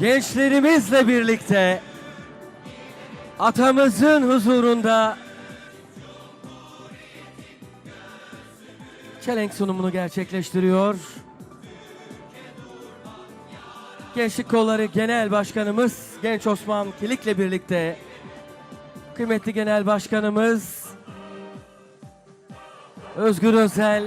gençlerimizle birlikte atamızın huzurunda çelenk sunumunu gerçekleştiriyor. Gençlik Kolları Genel Başkanımız Genç Osman Kilik'le birlikte kıymetli Genel Başkanımız Özgür Özel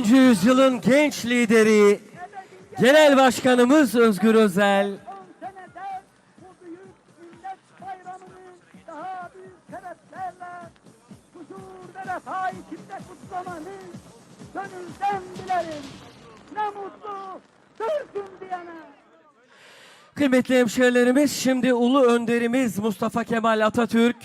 yüzyılın genç lideri Genel Başkanımız Özgür Özel 10 senede bu büyük millet bayramını daha büyük sebeplerle huzur ve refah içinde kutlamanı gönülden dilerim. Ne mutlu Türk'üm diyene. Kıymetli hemşehrilerimiz şimdi ulu önderimiz Mustafa Kemal Atatürk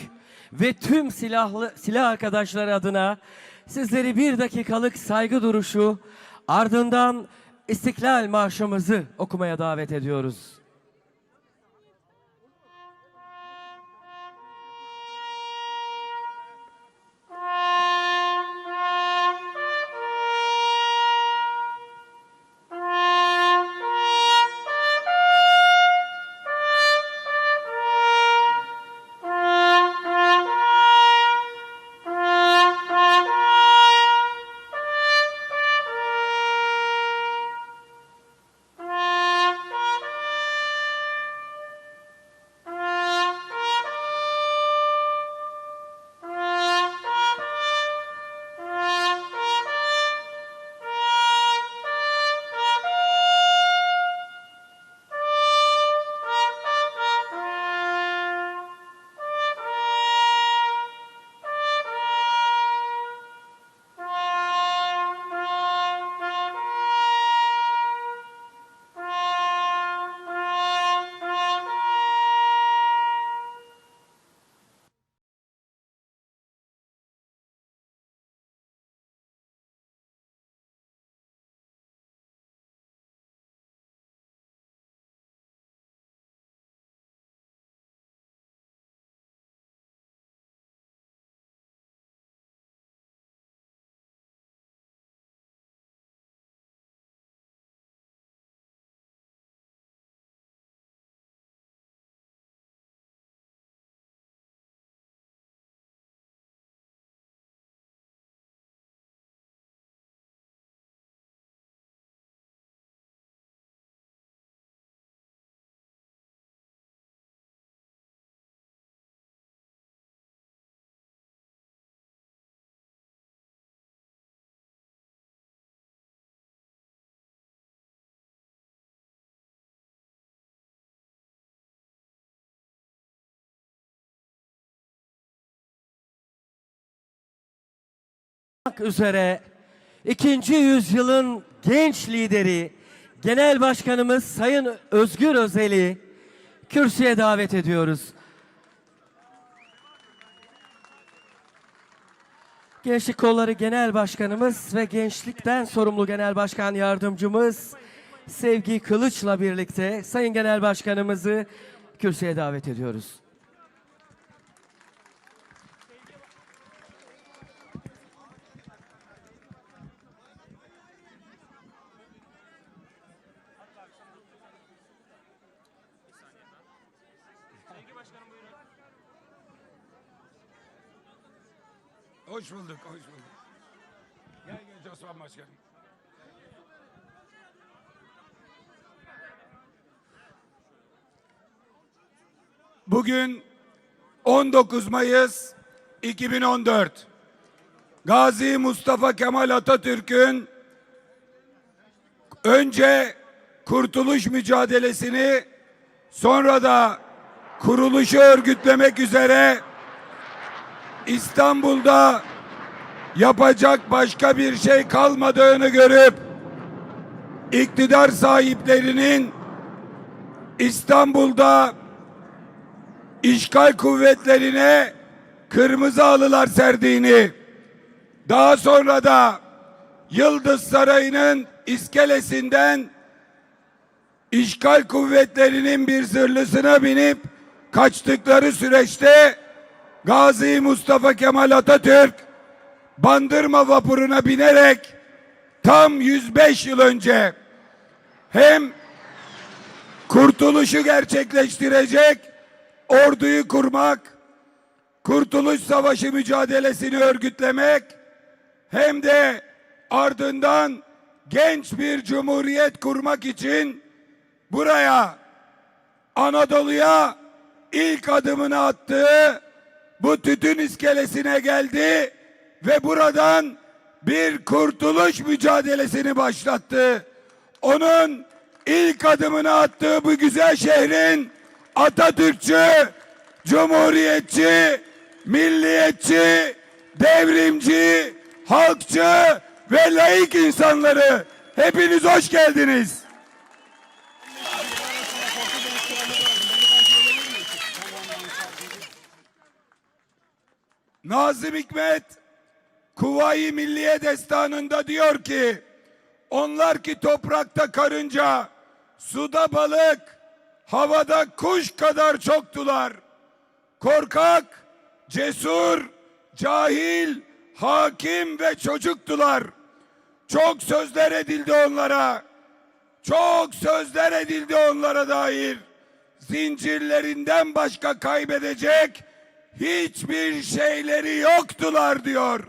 ve tüm silahlı silah arkadaşları adına sizleri bir dakikalık saygı duruşu ardından İstiklal Marşımızı okumaya davet ediyoruz. Üzere ikinci yüzyılın genç lideri Genel Başkanımız Sayın Özgür Özel'i kürsüye davet ediyoruz. Gençlik Kolları Genel Başkanımız ve gençlikten sorumlu Genel Başkan Yardımcımız Sevgi Kılıç'la birlikte Sayın Genel Başkanımızı kürsüye davet ediyoruz. Hoş bulduk, hoş bulduk. Gel genç Osman Başkanım. Bugün 19 Mayıs 2014. Gazi Mustafa Kemal Atatürk'ün önce kurtuluş mücadelesini sonra da kuruluşu örgütlemek üzere İstanbul'da yapacak başka bir şey kalmadığını görüp iktidar sahiplerinin İstanbul'da işgal kuvvetlerine kırmızı halılar serdiğini daha sonra da Yıldız Sarayı'nın iskelesinden işgal kuvvetlerinin bir zırhlısına binip kaçtıkları süreçte Gazi Mustafa Kemal Atatürk Bandırma vapuruna binerek tam 105 yıl önce hem kurtuluşu gerçekleştirecek orduyu kurmak, Kurtuluş Savaşı mücadelesini örgütlemek hem de ardından genç bir cumhuriyet kurmak için buraya Anadolu'ya ilk adımını attığı bu tütün iskelesine geldi ve buradan bir kurtuluş mücadelesini başlattı. Onun ilk adımını attığı bu güzel şehrin Atatürkçü, Cumhuriyetçi, milliyetçi, devrimci, halkçı ve laik insanları hepiniz hoş geldiniz. Nazım Hikmet Kuvayi Milliye Destanı'nda diyor ki onlar ki toprakta karınca, suda balık, havada kuş kadar çoktular. Korkak, cesur, cahil, hakim ve çocuktular. Çok sözler edildi onlara. Çok sözler edildi onlara dair. Zincirlerinden başka kaybedecek hiçbir şeyleri yoktular diyor.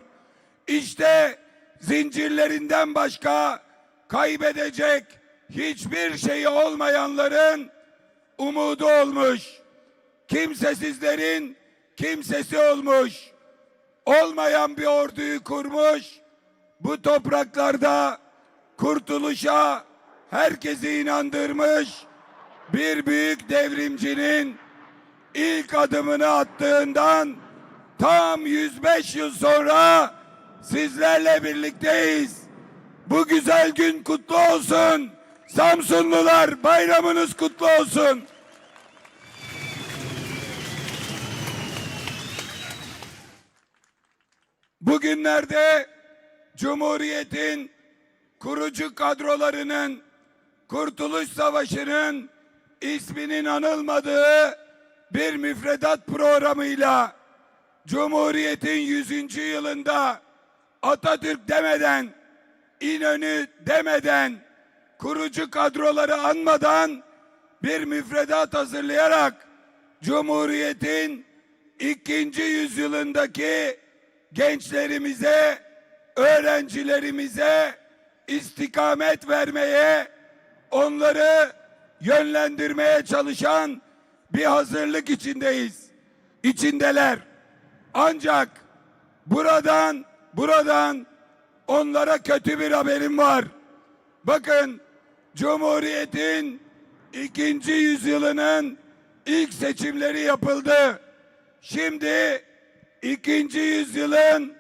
İşte zincirlerinden başka kaybedecek hiçbir şeyi olmayanların umudu olmuş. Kimsesizlerin kimsesi olmuş. Olmayan bir orduyu kurmuş. Bu topraklarda kurtuluşa herkesi inandırmış. Bir büyük devrimcinin ilk adımını attığından tam 105 yıl sonra sizlerle birlikteyiz. Bu güzel gün kutlu olsun. Samsunlular bayramınız kutlu olsun. Bugünlerde Cumhuriyet'in kurucu kadrolarının Kurtuluş Savaşı'nın isminin anılmadığı bir müfredat programıyla Cumhuriyet'in 100. yılında Atatürk demeden, İnönü demeden, kurucu kadroları anmadan bir müfredat hazırlayarak Cumhuriyet'in ikinci yüzyılındaki gençlerimize, öğrencilerimize istikamet vermeye, onları yönlendirmeye çalışan bir hazırlık içindeyiz. İçindeler. Ancak buradan buradan onlara kötü bir haberim var. Bakın Cumhuriyet'in ikinci yüzyılının ilk seçimleri yapıldı. Şimdi ikinci yüzyılın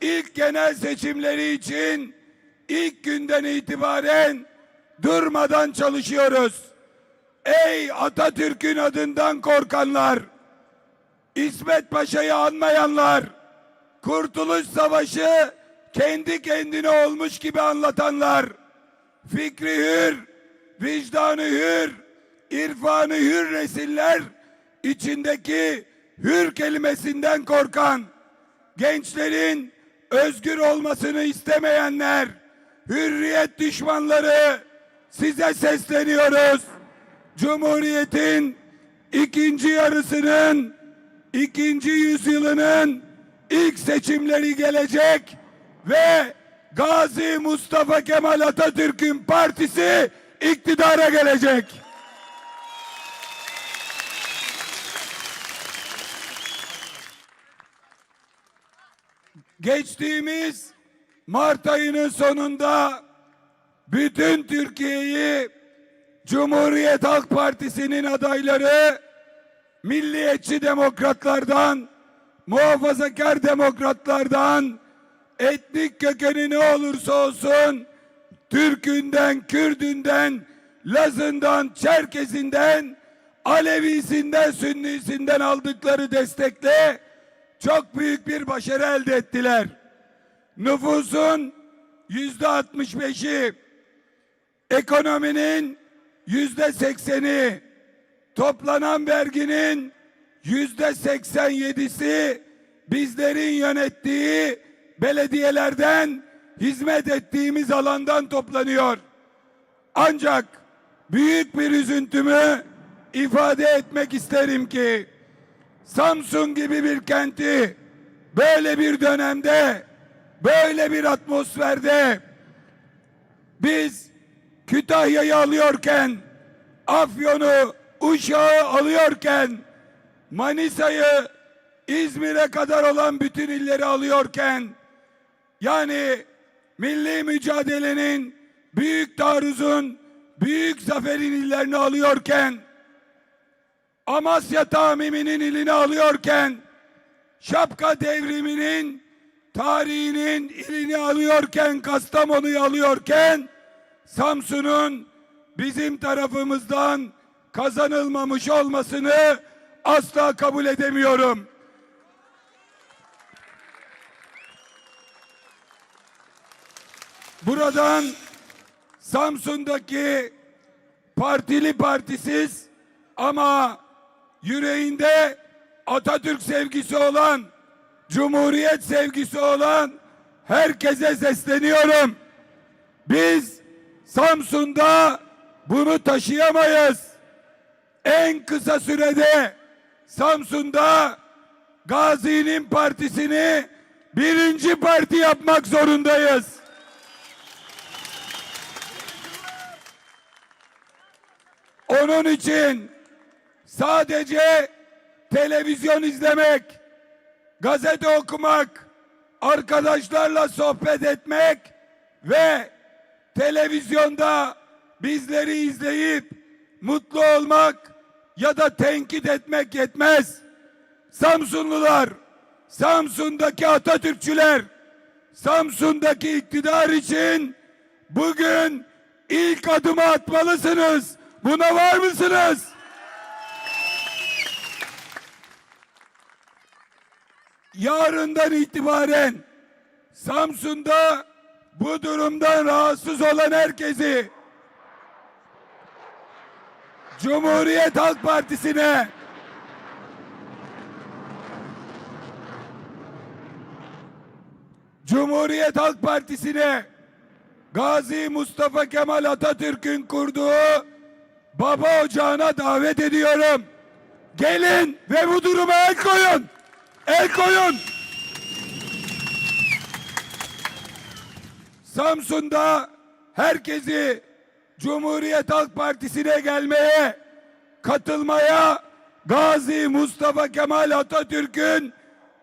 ilk genel seçimleri için ilk günden itibaren durmadan çalışıyoruz. Ey Atatürk'ün adından korkanlar, İsmet Paşa'yı anmayanlar, Kurtuluş Savaşı kendi kendine olmuş gibi anlatanlar, fikri hür, vicdanı hür, irfanı hür resiller içindeki hür kelimesinden korkan, gençlerin özgür olmasını istemeyenler, hürriyet düşmanları size sesleniyoruz. Cumhuriyetin ikinci yarısının ikinci yüzyılının ilk seçimleri gelecek ve Gazi Mustafa Kemal Atatürk'ün partisi iktidara gelecek. Geçtiğimiz Mart ayının sonunda bütün Türkiye'yi Cumhuriyet Halk Partisi'nin adayları milliyetçi demokratlardan, muhafazakar demokratlardan, etnik kökeni ne olursa olsun, Türk'ünden, Kürdünden, Laz'ından, Çerkezinden, Alevisinden, Sünnisinden aldıkları destekle çok büyük bir başarı elde ettiler. Nüfusun yüzde 65'i, ekonominin yüzde sekseni, toplanan verginin yüzde seksen yedisi bizlerin yönettiği belediyelerden hizmet ettiğimiz alandan toplanıyor. Ancak büyük bir üzüntümü ifade etmek isterim ki Samsun gibi bir kenti böyle bir dönemde böyle bir atmosferde biz Kütahya'yı alıyorken Afyon'u Uşak'ı alıyorken Manisa'yı İzmir'e kadar olan bütün illeri alıyorken yani milli mücadelenin büyük taarruzun büyük zaferin illerini alıyorken Amasya tamiminin ilini alıyorken Şapka devriminin tarihinin ilini alıyorken Kastamonu'yu alıyorken Samsun'un bizim tarafımızdan kazanılmamış olmasını asla kabul edemiyorum. Buradan Samsun'daki partili partisiz ama yüreğinde Atatürk sevgisi olan, Cumhuriyet sevgisi olan herkese sesleniyorum. Biz Samsun'da bunu taşıyamayız. En kısa sürede Samsun'da Gazi'nin partisini birinci parti yapmak zorundayız. Onun için sadece televizyon izlemek, gazete okumak, arkadaşlarla sohbet etmek ve televizyonda bizleri izleyip mutlu olmak ya da tenkit etmek yetmez. Samsunlular, Samsun'daki Atatürkçüler, Samsun'daki iktidar için bugün ilk adımı atmalısınız. Buna var mısınız? yarından itibaren Samsun'da bu durumdan rahatsız olan herkesi Cumhuriyet Halk Partisi'ne Cumhuriyet Halk Partisi'ne Gazi Mustafa Kemal Atatürk'ün kurduğu baba ocağına davet ediyorum. Gelin ve bu duruma el koyun. El koyun. Samsun'da herkesi Cumhuriyet Halk Partisi'ne gelmeye, katılmaya, Gazi Mustafa Kemal Atatürk'ün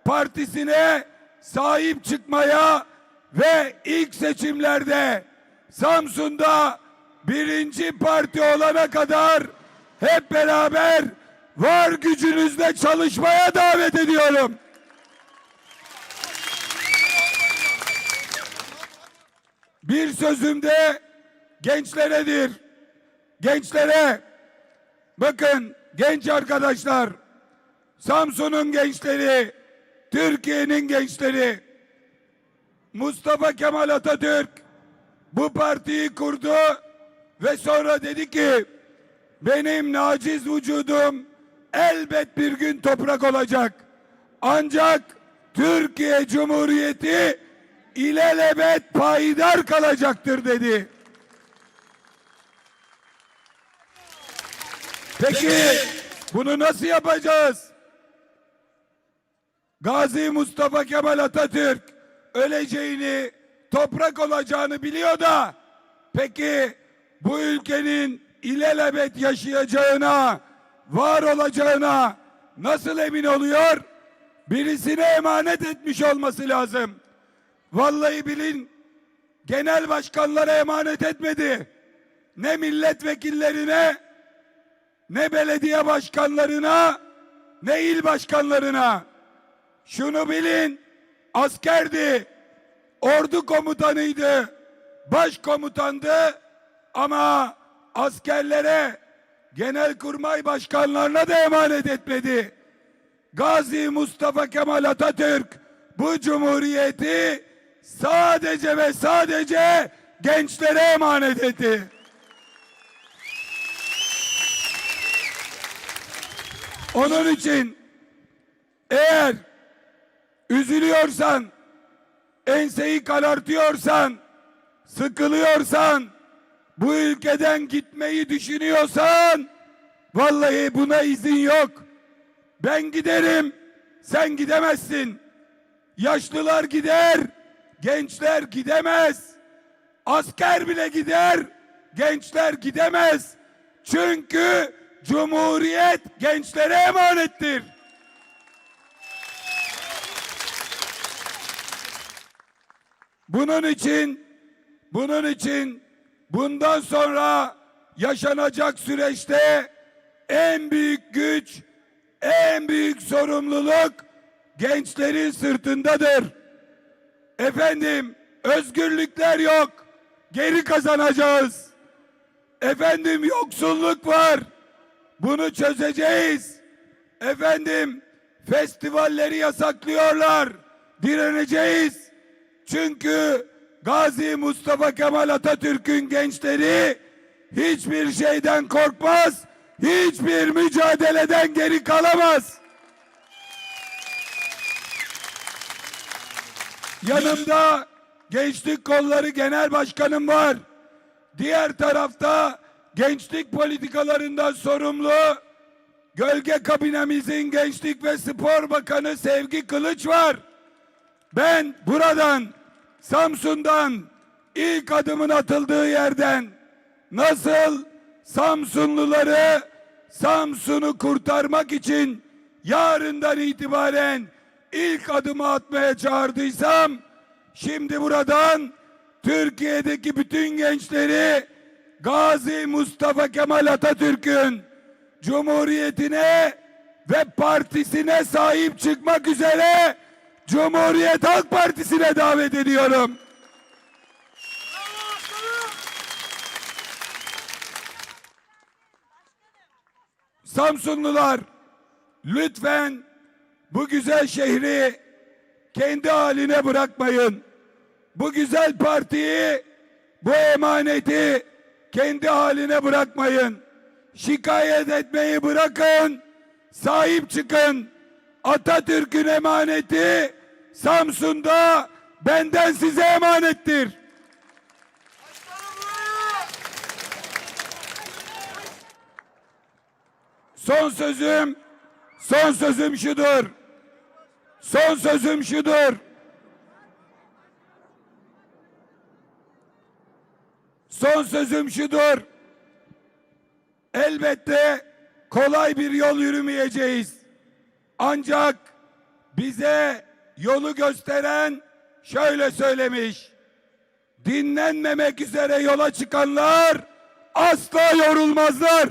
partisine sahip çıkmaya ve ilk seçimlerde Samsun'da birinci parti olana kadar hep beraber var gücünüzle çalışmaya davet ediyorum. Bir sözümde gençleredir. Gençlere bakın genç arkadaşlar Samsun'un gençleri, Türkiye'nin gençleri Mustafa Kemal Atatürk bu partiyi kurdu ve sonra dedi ki benim naciz vücudum elbet bir gün toprak olacak. Ancak Türkiye Cumhuriyeti ilelebet payidar kalacaktır dedi. Peki bunu nasıl yapacağız? Gazi Mustafa Kemal Atatürk öleceğini, toprak olacağını biliyor da peki bu ülkenin ilelebet yaşayacağına, var olacağına nasıl emin oluyor? Birisine emanet etmiş olması lazım. Vallahi bilin genel başkanlara emanet etmedi. Ne milletvekillerine, ne belediye başkanlarına, ne il başkanlarına. Şunu bilin, askerdi, ordu komutanıydı, başkomutandı ama askerlere, genelkurmay başkanlarına da emanet etmedi. Gazi Mustafa Kemal Atatürk bu cumhuriyeti sadece ve sadece gençlere emanet etti. Onun için eğer üzülüyorsan enseyi karartıyorsan, sıkılıyorsan, bu ülkeden gitmeyi düşünüyorsan, vallahi buna izin yok. Ben giderim, sen gidemezsin. Yaşlılar gider, gençler gidemez. Asker bile gider, gençler gidemez. Çünkü Cumhuriyet gençlere emanettir. Bunun için bunun için bundan sonra yaşanacak süreçte en büyük güç, en büyük sorumluluk gençlerin sırtındadır. Efendim özgürlükler yok. Geri kazanacağız. Efendim yoksulluk var. Bunu çözeceğiz. Efendim festivalleri yasaklıyorlar. Direneceğiz. Çünkü Gazi Mustafa Kemal Atatürk'ün gençleri hiçbir şeyden korkmaz. Hiçbir mücadeleden geri kalamaz. Yanımda Gençlik Kolları Genel Başkanım var. Diğer tarafta gençlik politikalarından sorumlu Gölge kabinemizin Gençlik ve Spor Bakanı Sevgi Kılıç var. Ben buradan Samsun'dan ilk adımın atıldığı yerden nasıl Samsunluları Samsun'u kurtarmak için yarından itibaren ilk adımı atmaya çağırdıysam şimdi buradan Türkiye'deki bütün gençleri Gazi Mustafa Kemal Atatürk'ün Cumhuriyetine ve partisine sahip çıkmak üzere Cumhuriyet Halk Partisi'ne davet ediyorum. Samsunlular lütfen bu güzel şehri kendi haline bırakmayın. Bu güzel partiyi, bu emaneti kendi haline bırakmayın. Şikayet etmeyi bırakın, sahip çıkın. Atatürk'ün emaneti Samsun'da benden size emanettir. Son sözüm, son sözüm şudur. Son sözüm şudur. Son sözüm şudur. Elbette kolay bir yol yürümeyeceğiz. Ancak bize yolu gösteren şöyle söylemiş. Dinlenmemek üzere yola çıkanlar asla yorulmazlar.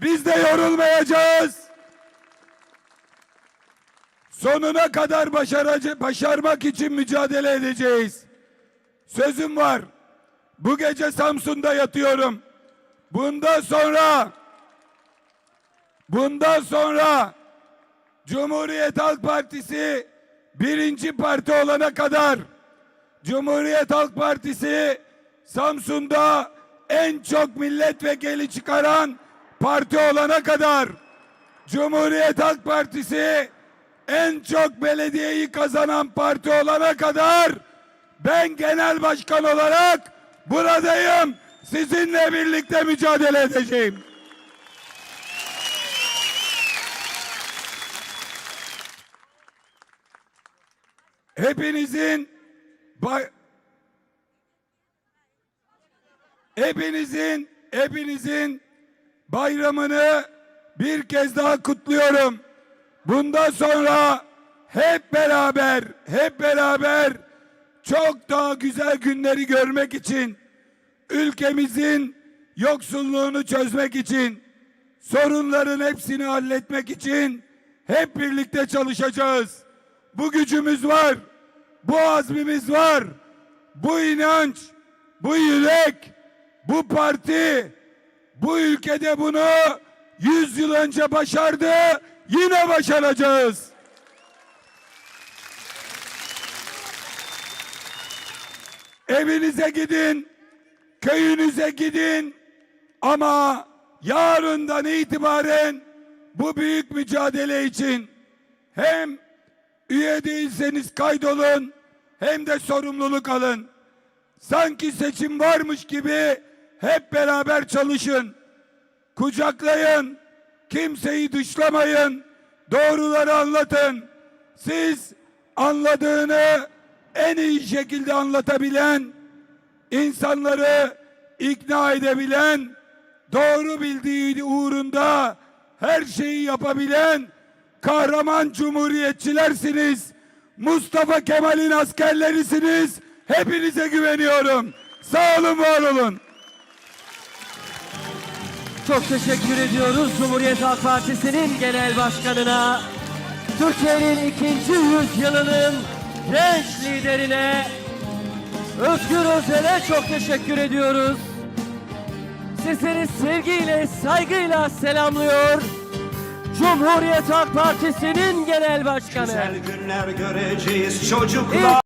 Biz de yorulmayacağız. Sonuna kadar başaracı, başarmak için mücadele edeceğiz. Sözüm var. Bu gece Samsun'da yatıyorum. Bundan sonra bundan sonra Cumhuriyet Halk Partisi birinci parti olana kadar Cumhuriyet Halk Partisi Samsun'da en çok milletvekili çıkaran parti olana kadar Cumhuriyet Halk Partisi en çok belediyeyi kazanan parti olana kadar ben genel başkan olarak buradayım. Sizinle birlikte mücadele edeceğim. Hepinizin hepinizin hepinizin bayramını bir kez daha kutluyorum. Bundan sonra hep beraber, hep beraber çok daha güzel günleri görmek için, ülkemizin yoksulluğunu çözmek için, sorunların hepsini halletmek için hep birlikte çalışacağız. Bu gücümüz var, bu azmimiz var, bu inanç, bu yürek, bu parti, bu ülkede bunu 100 yıl önce başardı, yine başaracağız. Evinize gidin, köyünüze gidin ama yarından itibaren bu büyük mücadele için hem üye değilseniz kaydolun hem de sorumluluk alın. Sanki seçim varmış gibi hep beraber çalışın. Kucaklayın. Kimseyi dışlamayın. Doğruları anlatın. Siz anladığını en iyi şekilde anlatabilen, insanları ikna edebilen, doğru bildiği uğrunda her şeyi yapabilen kahraman cumhuriyetçilersiniz. Mustafa Kemal'in askerlerisiniz. Hepinize güveniyorum. Sağ olun, var olun. Çok teşekkür ediyoruz Cumhuriyet Halk Partisi'nin genel başkanına. Türkiye'nin ikinci yüzyılının genç liderine Özgür Özel'e çok teşekkür ediyoruz. Sizleri sevgiyle, saygıyla selamlıyor. Cumhuriyet Halk Partisi'nin genel başkanı. Güzel günler göreceğiz çocuklar. İlk